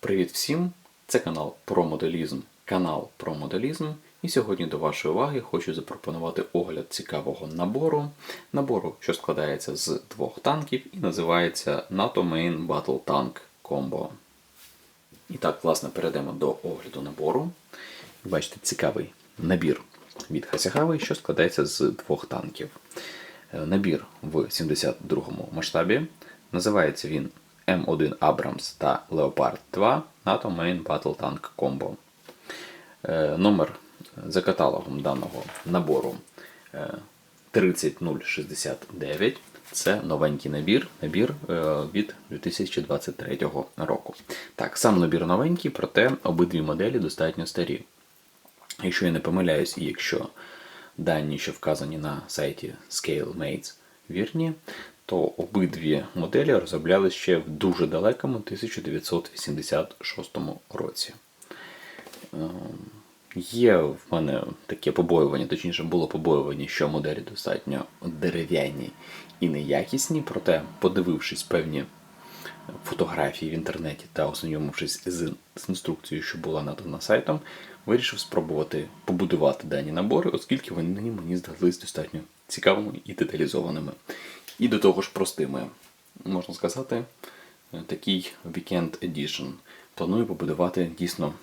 Привіт всім! Це канал про моделізм, канал про моделізм. І сьогодні до вашої уваги хочу запропонувати огляд цікавого набору. Набору, що складається з двох танків і називається NATO Main Battle Tank Combo. І так, власне, перейдемо до огляду набору. Бачите, цікавий набір від Хасягави, що складається з двох танків. Е, Набір в 72-му масштабі. Називається він М1 Abrams та Leopard 2 NATO Main Battle Tank Combo. Е, Номер за каталогом даного набору е, 30069. Це новенький набір, набір е, від 2023 року. Так, сам набір новенький, проте обидві моделі достатньо старі. Якщо я не помиляюсь, і якщо дані, що вказані на сайті ScaleMates, вірні, то обидві моделі розроблялись ще в дуже далекому 1986 році. Ем, Є в мене таке побоювання, точніше було побоювання, що моделі достатньо дерев'яні і неякісні, проте, подивившись певні фотографії в інтернеті та ознайомившись з інструкцією, що була надана сайтом, вирішив спробувати побудувати дані набори, оскільки вони мені здались достатньо цікавими і деталізованими. І до того ж простими. Можна сказати, такий Weekend Edition. Планую побудувати дійсно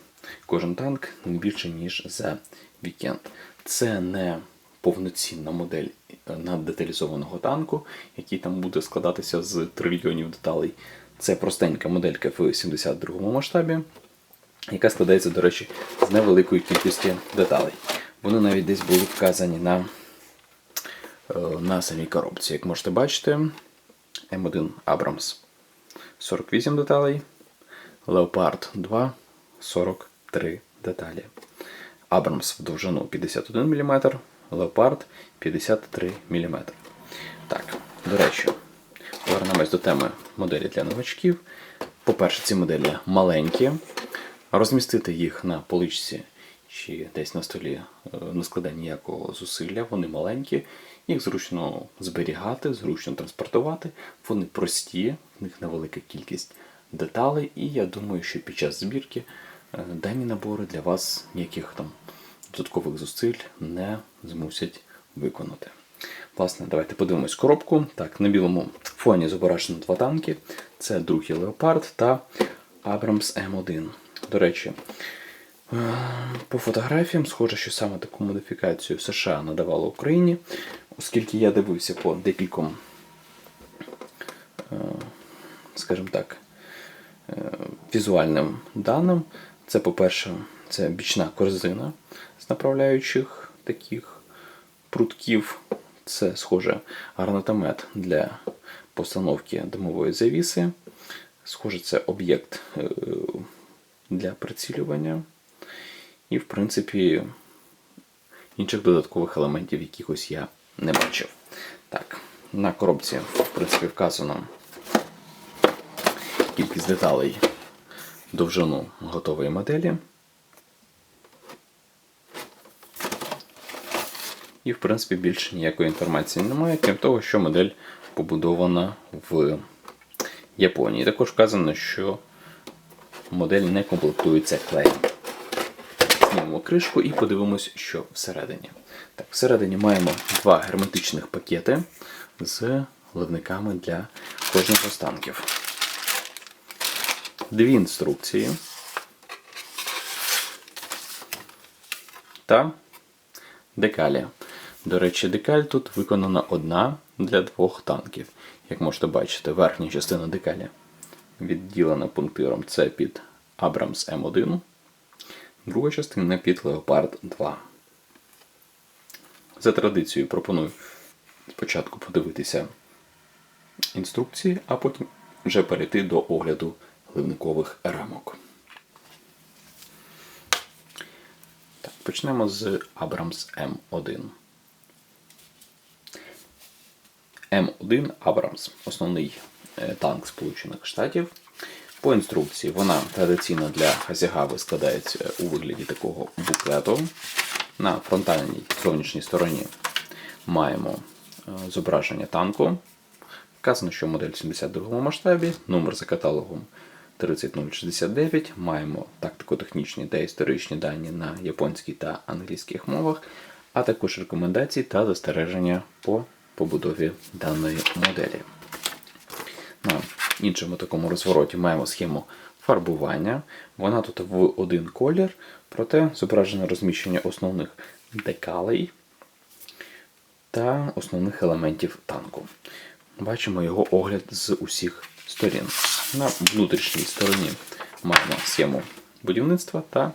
кожен танк не більше, ніж за вікенд. Це не повноцінна модель наддеталізованого танку, який там буде складатися з трильйонів деталей. Це простенька моделька в 72 масштабі, яка складається, до речі, з невеликої кількості деталей. Вони навіть десь були вказані на, е, на самій коробці. Як можете бачити, М1 Abrams 48 деталей, Leopard 2 43 деталі. Abrams в довжину 51 мм, Leopard 53 мм. Так, до речі, повернемось до теми моделі для новачків. По-перше, ці моделі маленькі. Розмістити їх на поличці чи десь на столі е, не складає ніякого зусилля, вони маленькі, їх зручно зберігати, зручно транспортувати, вони прості, в них невелика кількість деталей, і я думаю, що під час збірки е, дані набори для вас ніяких там додаткових зусиль не змусять виконати. Власне, давайте подивимось коробку. Так, на білому фоні зображено два танки. Це другий Леопард та Abrams М1. До речі, е, по фотографіям схоже, що саме таку модифікацію США надавало Україні, оскільки я дивився по декільком, е, скажімо так, е, візуальним даним. Це, по-перше, це бічна корзина з направляючих таких прутків. Це, схоже, гранатомет для постановки димової завіси. Схоже, це об'єкт е, для прицілювання. І, в принципі, інших додаткових елементів якихось я не бачив. Так, на коробці, в принципі, вказано кількість деталей довжину готової моделі. І, в принципі, більше ніякої інформації немає, крім того, що модель побудована в Японії. Також вказано, що модель не комплектується клеєм. Знімемо кришку і подивимось, що всередині. Так, Всередині маємо два герметичних пакети з ливниками для кожного з танків. Дві інструкції. Та декалі. До речі, декаль тут виконана одна для двох танків. Як можете бачити, верхня частина декалі відділена пунктиром це під Abrams М1, друга частина під Leopard 2. За традицією пропоную спочатку подивитися інструкції, а потім вже перейти до огляду ливникових рамок. Так, Почнемо з Abrams M1. М1 Абрамс, основний е, танк Сполучених Штатів. По інструкції вона традиційно для Хазягави складається у вигляді такого буклету. На фронтальній зовнішній стороні маємо е, зображення танку. Вказано, що модель в 72 масштабі, номер за каталогом 30069. Маємо тактико-технічні та історичні дані на японській та англійських мовах, а також рекомендації та застереження по побудові даної моделі. Іншому такому розвороті маємо схему фарбування. Вона тут в один колір, проте зображено розміщення основних декалей та основних елементів танку. Бачимо його огляд з усіх сторін. На внутрішній стороні маємо схему будівництва та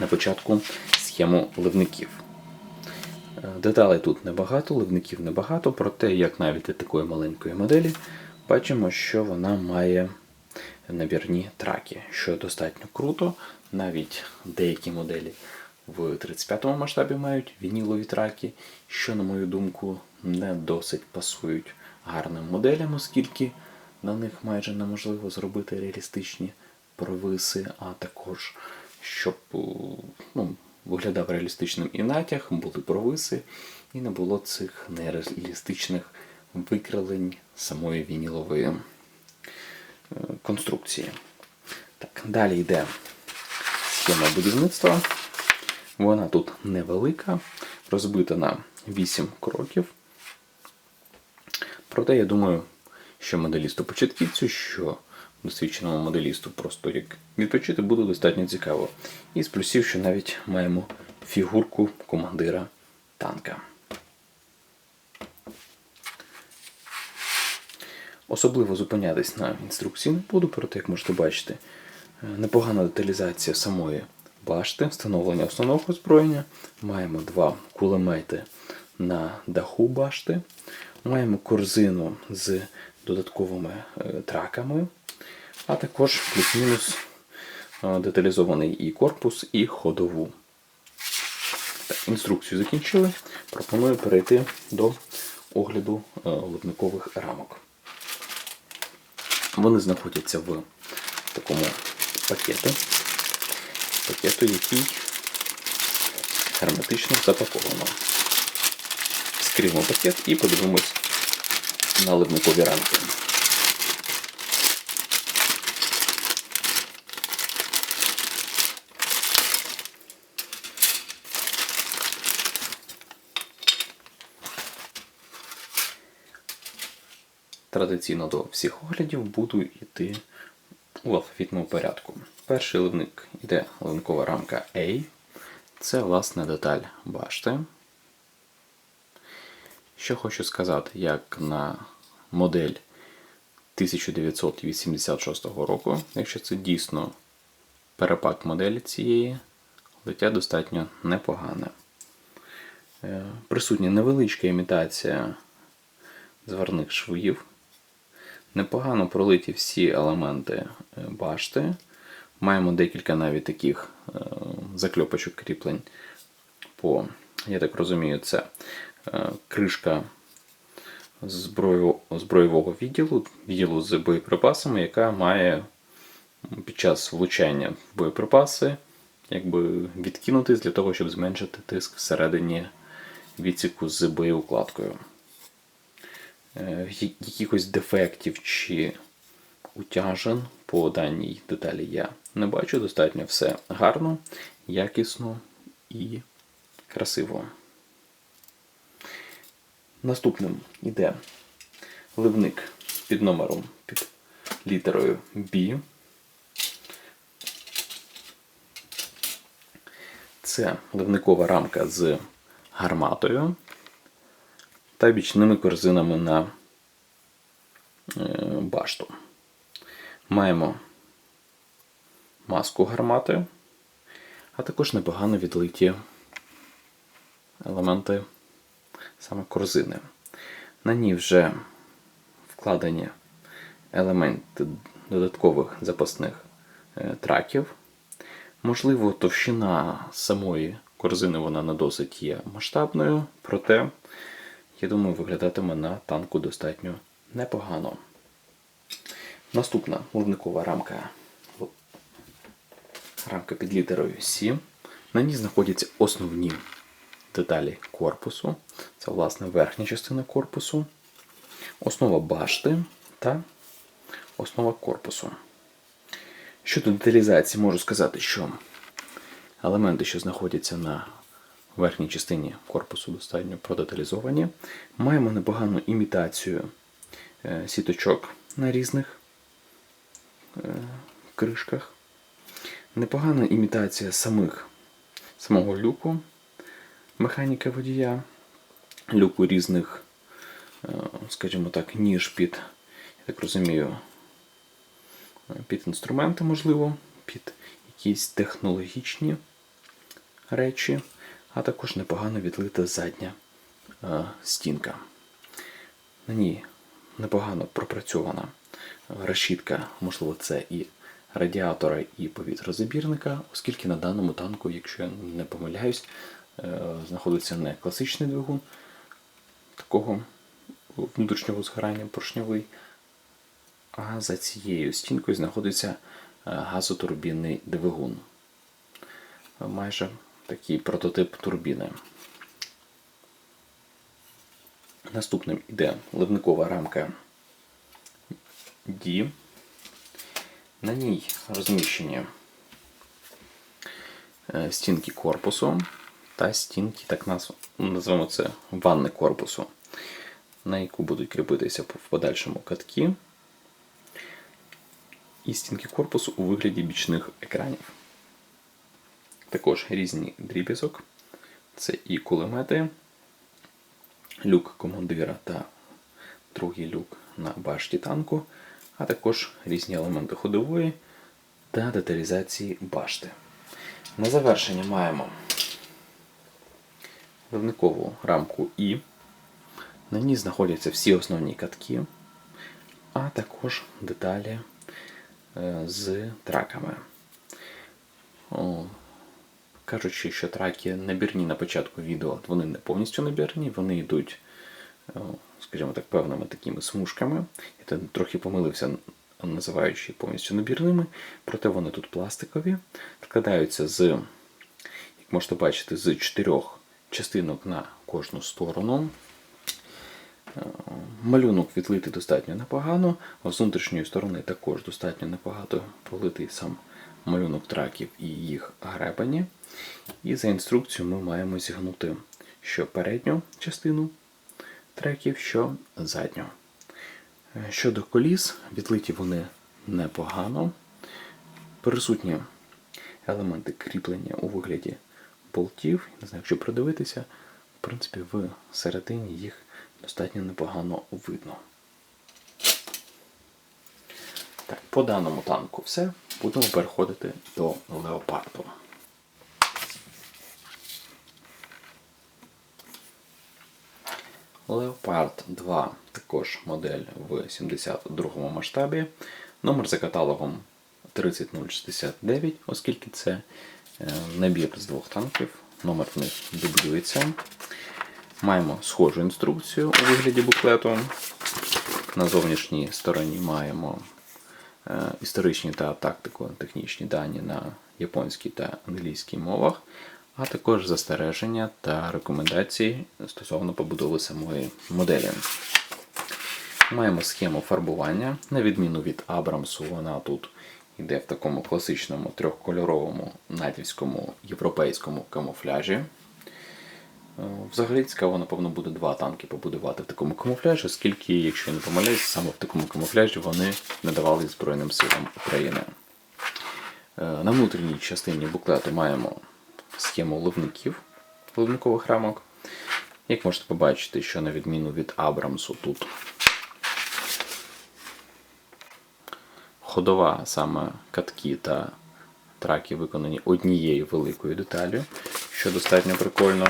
на початку схему ливників. Е, Деталей тут небагато, ливників небагато, проте, як навіть для такої маленької моделі, бачимо, що вона має набірні траки, що достатньо круто. Навіть деякі моделі в 35 му масштабі мають вінілові траки, що, на мою думку, не досить пасують гарним моделям, оскільки на них майже неможливо зробити реалістичні провиси, а також щоб е, ну, виглядав реалістичним і натяг, були провиси, і не було цих нереалістичних викривлень самої вінілової е, конструкції. Так, далі йде схема будівництва. Вона тут невелика, розбита на 8 кроків. Проте, я думаю, що моделісту початківцю, що досвідченому моделісту просто як відпочити буде достатньо цікаво. І з плюсів, що навіть маємо фігурку командира танка. Особливо зупинятись на інструкції буду, проте, як можете бачити, е, непогана деталізація самої башти, встановлення основного озброєння. Маємо два кулемети на даху башти. Маємо корзину з додатковими е, траками, а також плюс-мінус е, деталізований і корпус, і ходову. Так, Інструкцію закінчили. Пропоную перейти до огляду лобникових рамок. Вони знаходяться в такому пакеті, пакету, який герметично запаковано. Скрімо пакет і подивимось на ливникові рамки. Традиційно до всіх оглядів буду йти у алфавітному порядку. Перший ливник йде ливникова рамка A. Це власне деталь башти. Що хочу сказати, як на модель 1986 року, якщо це дійсно перепак моделі цієї, лиття достатньо непогане. Е, присутня невеличка імітація зварних швів. Непогано пролиті всі елементи е, башти. Маємо декілька навіть таких е, закльопочок кріплень по, я так розумію, це кришка зброю, збройового відділу, відділу з боєприпасами, яка має під час влучання боєприпаси якби відкинутись для того, щоб зменшити тиск всередині відсіку з боєукладкою. Е, якихось дефектів чи утяжен по даній деталі я не бачу. Достатньо все гарно, якісно і красиво. Наступним йде ливник під номером під літерою B. Це ливникова рамка з гарматою та бічними корзинами на е, башту. Маємо маску гармати, а також непогано відлиті елементи саме корзини. На ній вже вкладені елементи додаткових запасних е, траків. Можливо, товщина самої корзини вона не досить є масштабною, проте, я думаю, виглядатиме на танку достатньо непогано. Наступна ливникова рамка рамка під літерою С. На ній знаходяться основні деталі корпусу. Це, власне, верхня частина корпусу, основа башти та основа корпусу. Щодо деталізації, можу сказати, що елементи, що знаходяться на верхній частині корпусу, достатньо продеталізовані. Маємо непогану імітацію е, сіточок на різних е, кришках. Непогана імітація самих, самого люку механіка водія, люку різних, е, скажімо так, ніж під, я так розумію, під інструменти, можливо, під якісь технологічні речі, а також непогано відлита задня е, стінка. На ній непогано пропрацьована решітка, можливо, це і радіатора, і повітрозабірника, оскільки на даному танку, якщо я не помиляюсь, е, знаходиться не класичний двигун такого внутрішнього згорання поршньовий, а за цією стінкою знаходиться е, газотурбінний двигун. Майже такий прототип турбіни. Наступним іде ливникова рамка D. На ній розміщені е, стінки корпусу та стінки, так назвемо це ванни корпусу, на яку будуть кріпитися в подальшому катки. І стінки корпусу у вигляді бічних екранів. Також різні дріб'язок. Це і кулемети, люк командира та другий люк на башті танку, а також різні елементи ходової та деталізації башти. На завершення маємо вивникову рамку І. На ній знаходяться всі основні катки, а також деталі е, з траками. Кажучи, що траки набірні на початку відео, вони не повністю набірні, вони йдуть, скажімо так, певними такими смужками. Я трохи помилився, називаючи їх повністю набірними, проте вони тут пластикові, складаються з, як можете бачити, з чотирьох частинок на кожну сторону. Е, Малюнок відлитий достатньо непогано, а з внутрішньої сторони також достатньо непогато политий сам малюнок траків і їх гребені. І за інструкцією ми маємо зігнути що передню частину треків, що задню. Е, Щодо коліс, відлиті вони непогано. Присутні елементи кріплення у вигляді болтів. Не знаю, якщо придивитися, в принципі, в середині їх достатньо непогано видно. Так, по даному танку все. Будемо переходити до леопарду. Leopard 2 також модель в 72-му масштабі. Номер за каталогом 30069, оскільки це е, набір з двох танків. Номер в них дублюється. Маємо схожу інструкцію у вигляді буклету. На зовнішній стороні маємо е, історичні та тактико-технічні дані на японській та англійській мовах, а також застереження та рекомендації стосовно побудови самої моделі. Маємо схему фарбування. На відміну від Абрамсу, вона тут йде в такому класичному трьохкольоровому натівському європейському камуфляжі. Е, Взагалі цікаво, напевно, буде два танки побудувати в такому камуфляжі, оскільки, якщо я не помиляюсь, саме в такому камуфляжі вони надавали Збройним силам України. Е, На внутрішній частині буклету маємо схему ливників, ливникових рамок. Як можете побачити, що на відміну від Абрамсу тут ходова саме катки та траки виконані однією великою деталю, що достатньо прикольно.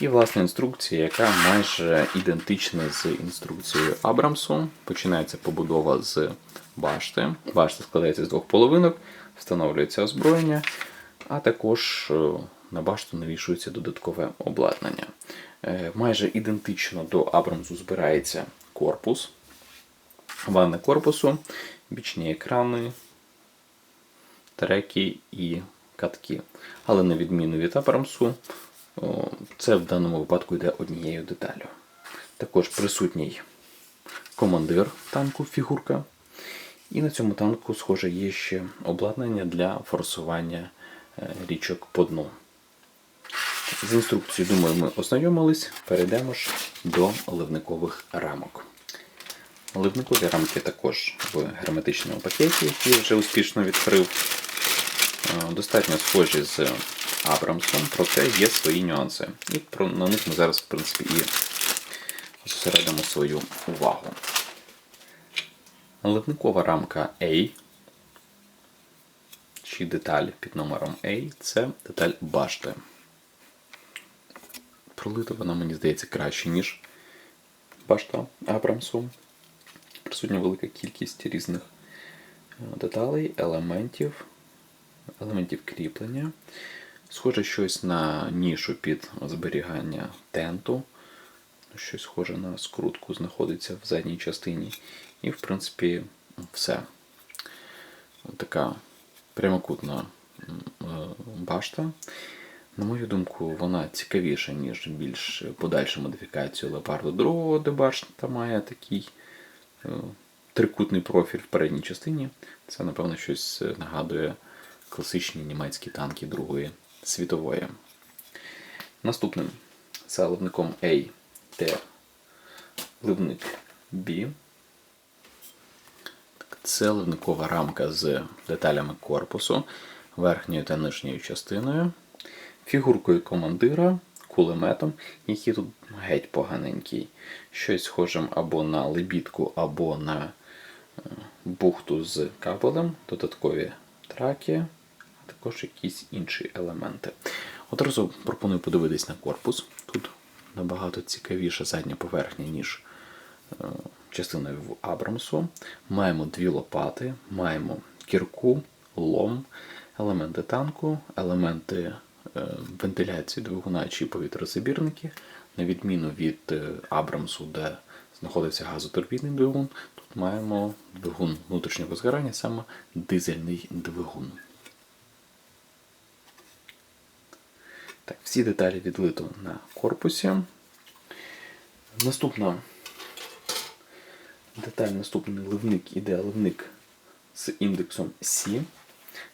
І власне інструкція, яка майже ідентична з інструкцією Абрамсу. Починається побудова з башти. Башта складається з двох половинок, встановлюється озброєння, а також е, на башту навішується додаткове обладнання. Е, Майже ідентично до Абрамсу збирається корпус, ванни корпусу, бічні екрани, треки і катки. Але на відміну від Абрамсу, це в даному випадку йде однією деталю. Також присутній командир танку фігурка. І на цьому танку, схоже, є ще обладнання для форсування річок по дну. З інструкцією, думаю, ми ознайомились. Перейдемо ж до ливникових рамок. Ливникові рамки також в герметичному пакеті, який я вже успішно відкрив. Е, Достатньо схожі з Абрамсом, проте є свої нюанси. І про, на них ми зараз, в принципі, і зосередимо свою увагу. Ливникова рамка A, чи деталь під номером A це деталь башти. Пролита вона, мені здається, краще, ніж башта Абрамсу. Присутня велика кількість різних е, деталей, елементів, елементів кріплення. Схоже щось на нішу під зберігання тенту. Щось схоже на скрутку знаходиться в задній частині. І, в принципі, все. Така прямокутна е, башта. На мою думку, вона цікавіша, ніж більш подальшу модифікацію Леопарду 2, де башта має такий е, трикутний профіль в передній частині. Це, напевно, щось нагадує класичні німецькі танки Другої світової. Наступним за ливником A йде ливник B. Це ливникова рамка з деталями корпусу, верхньою та нижньою частиною, фігуркою командира, кулеметом, який тут геть поганенький. Щось схожим або на лебідку, або на е, бухту з кабелем, додаткові траки, а також якісь інші елементи. Одразу пропоную подивитись на корпус. Тут набагато цікавіша задня поверхня, ніж частина в Абрамсу. Маємо дві лопати, маємо кірку, лом, елементи танку, елементи е, вентиляції двигуна чи повітрозабірники. На відміну від е, Абрамсу, де знаходиться газотурбінний двигун, тут маємо двигун внутрішнього згорання, саме дизельний двигун. Так, всі деталі відлито на корпусі. Наступна деталь, наступний ливник іде ливник з індексом C.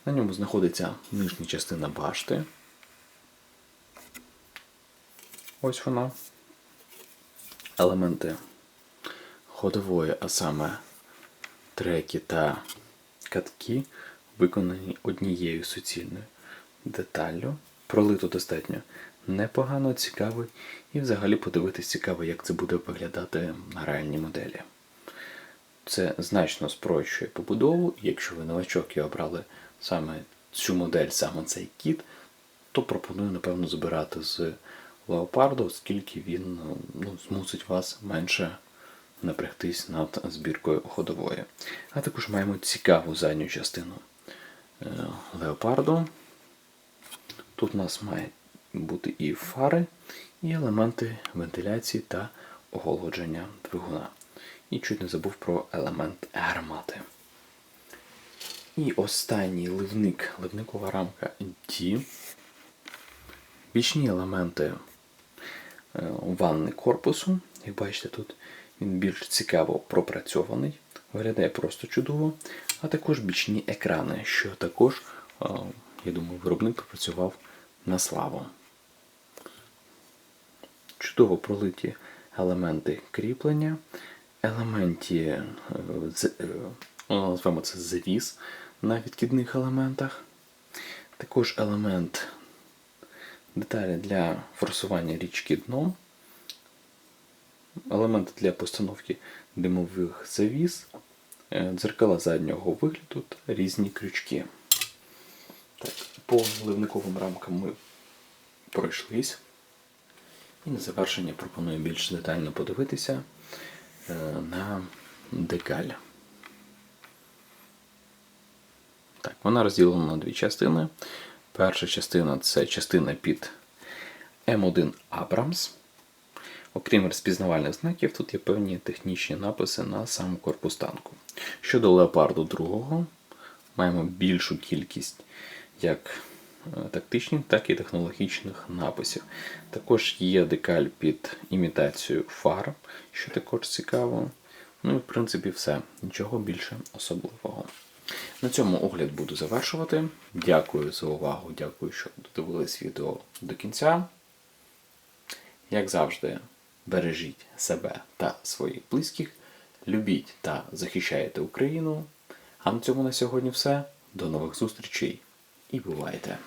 На ньому знаходиться нижня частина башти. Ось вона. Елементи ходової, а саме треки та катки, виконані однією суцільною деталлю. Пролито достатньо непогано, цікаво, і взагалі подивитись цікаво, як це буде виглядати на реальній моделі. Це значно спрощує побудову, якщо ви новачок і обрали саме цю модель, саме цей кіт, то пропоную, напевно, збирати з леопарду, оскільки він ну, змусить вас менше напрягтись над збіркою ходової. А також маємо цікаву задню частину е, леопарду. Тут у нас має бути і фари, і елементи вентиляції та охолодження двигуна. І чуть не забув про елемент гармати. І останній ливник, ливникова рамка D. Бічні елементи е, ванни корпусу. Як бачите, тут він більш цікаво пропрацьований, виглядає просто чудово, а також бічні екрани, що також, е, я думаю, виробник пропрацював на славу. Чудово пролиті елементи кріплення, елементі, е, е, назвемо це завіс на відкидних елементах. Також елемент деталі для форсування річки дном, елементи для постановки димових завіс, е, дзеркала заднього вигляду та різні крючки. Так, по ливниковим рамкам ми пройшлись. І на завершення пропоную більш детально подивитися на декаль. Так, вона розділена на дві частини. Перша частина це частина під М1 Abrams. Окрім розпізнавальних знаків, тут є певні технічні написи на сам корпус танку. Щодо леопарду 2, маємо більшу кількість як е, тактичних, так і технологічних написів. Також є декаль під імітацію фар, що також цікаво. Ну і в принципі все. Нічого більше особливого. На цьому огляд буду завершувати. Дякую за увагу, дякую, що додивились відео до кінця. Як завжди, бережіть себе та своїх близьких, любіть та захищайте Україну. А на цьому на сьогодні все. До нових зустрічей і бувайте!